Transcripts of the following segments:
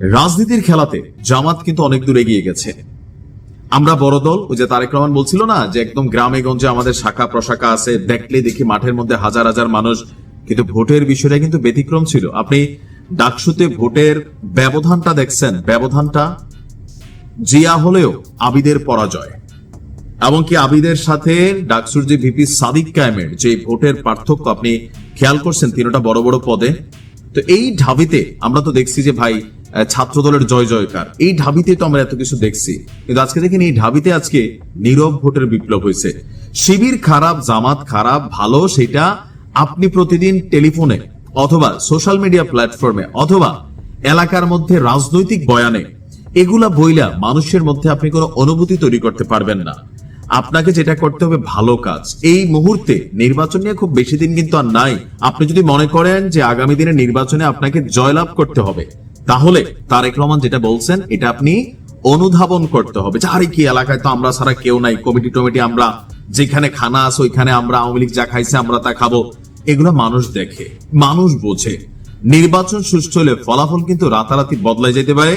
রাজনীতির খেলাতে জামাত কিন্তু অনেক দূর এগিয়ে গেছে। আমরা বড় দল, ওই যে তারেক রহমান বলছিল না, যে একদম গ্রামে গঞ্জে আমাদের শাখা প্রশাখা আছে, দেখলে দেখি মাঠের মধ্যে হাজার হাজার মানুষ, কিন্তু ভোটের বিষয়টা কিন্তু ব্যতিক্রম ছিল। আপনি ডাকসুতে ভোটের ব্যবধানটা দেখছেন, ব্যবধানটা জিয়া হলেও আবিদের পরাজয়। এমনকি আবিদের সাথে ডাকসুর যে ভিপি সাদিক কায়েমের যে ভোটের পার্থক্য আপনি খেয়াল করছেন, তিনটা বড় বড় পদে, তো এই ঢাবিতে আমরা তো দেখছি যে ভাই ছাত্র দলের জয় জয়কার। এই ঢাবিতে তো আমরা এত কিছু দেখছি। কিন্তু আজকে দেখেন এই ঢাবিতে আজকে নীরব ভোটের বিপ্লব হয়েছে। শিবির খারাপ, জামাত খারাপ, ভালো সেটা আপনি প্রতিদিন টেলিফোনে অথবা সোশ্যাল মিডিয়া প্ল্যাটফর্মে অথবা এলাকার মধ্যে রাজনৈতিক বয়ানে এগুলা বইলা মানুষের মধ্যে আপনি কোনো অনুভূতি তৈরি করতে পারবেন না। আপনাকে যেটা করতে হবে ভালো কাজ। এই মুহূর্তে নির্বাচন নিয়ে খুব বেশি দিন কিন্তু আর নাই। আপনি যদি মনে করেন যে আগামী দিনে নির্বাচনে আপনাকে জয়লাভ করতে হবে তাহলে তারেক রহমান যেটা বলছেন, এটা আপনি অনুধাবন করতে হবে। যে আরে কি এলাকায় তো আমরা ছাড়া কেউ নাই, কমিটি টমিটি আমরা, যেখানে খানা আছে ওইখানে আমরা, আওয়ামী লীগ যা খাইছে আমরা তা খাব। এগুলো মানুষ দেখে, মানুষ বোঝে। নির্বাচন সুষ্ঠু হলে ফলাফল কিন্তু রাতারাতি বদলাই যেতে পারে।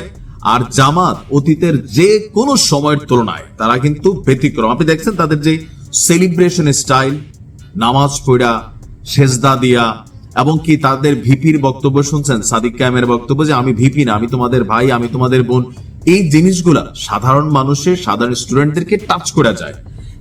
আর জামাত অতীতের যে কোনো সময়ের তুলনায় তারা কিন্তু ব্যতিক্রম। আপনি দেখছেন তাদের যে সেলিব্রেশন স্টাইল নামাজ পড়া, সেজদা দিয়া এবং কি তাদের ভিপির বক্তব্য শুনছেন? সাদিক কায়েমের বক্তব্য যে, আমি ভিপি না, আমি তোমাদের ভাই, আমি তোমাদের বোন। এই জিনিসগুলা সাধারণ মানুষের সাধারণ স্টুডেন্টদেরকে টাচ করা যায়।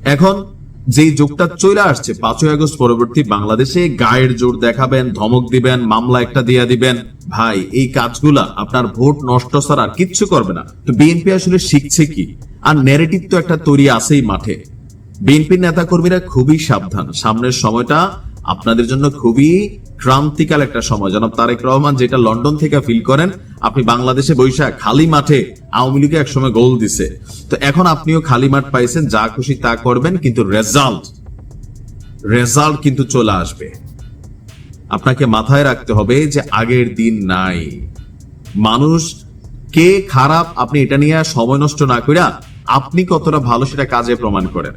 এখন যেই যুগটা চলে আসছে, পাঁচই আগস্ট পরবর্তী বাংলাদেশে গায়ের জোর দেখাবেন, ধমক দিবেন, মামলা একটা দিয়া দিবেন। ভাই, এই কাজগুলা আপনার ভোট নষ্ট ছাড়া কিচ্ছু করবে না। তো বিএনপি আসলে শিখছে কি? আর ন্যারেটিভ তো একটা তৈরি আছেই মাঠে। বিএনপির নেতা কর্মীরা খুবই সাবধান। সামনের সময়টা আপনাদের জন্য খুবই ক্রান্তিকাল একটা সময়। জনাব তারেক রহমান যেটা লন্ডন থেকে ফিল করেন, আপনি বাংলাদেশে বৈশাখ খালি মাঠে আওয়ামী লীগে একসময় গোল দিছে। তো এখন আপনিও খালি মাঠ পাইছেন, যা খুশি তা করবেন, কিন্তু রেজাল্ট রেজাল্ট কিন্তু চলে আসবে। আপনাকে মাথায় রাখতে হবে যে আগের দিন নাই। মানুষ, কে খারাপ আপনি এটা নিয়ে সময় নষ্ট না কইরা আপনি কতটা ভালো সেটা কাজে প্রমাণ করেন।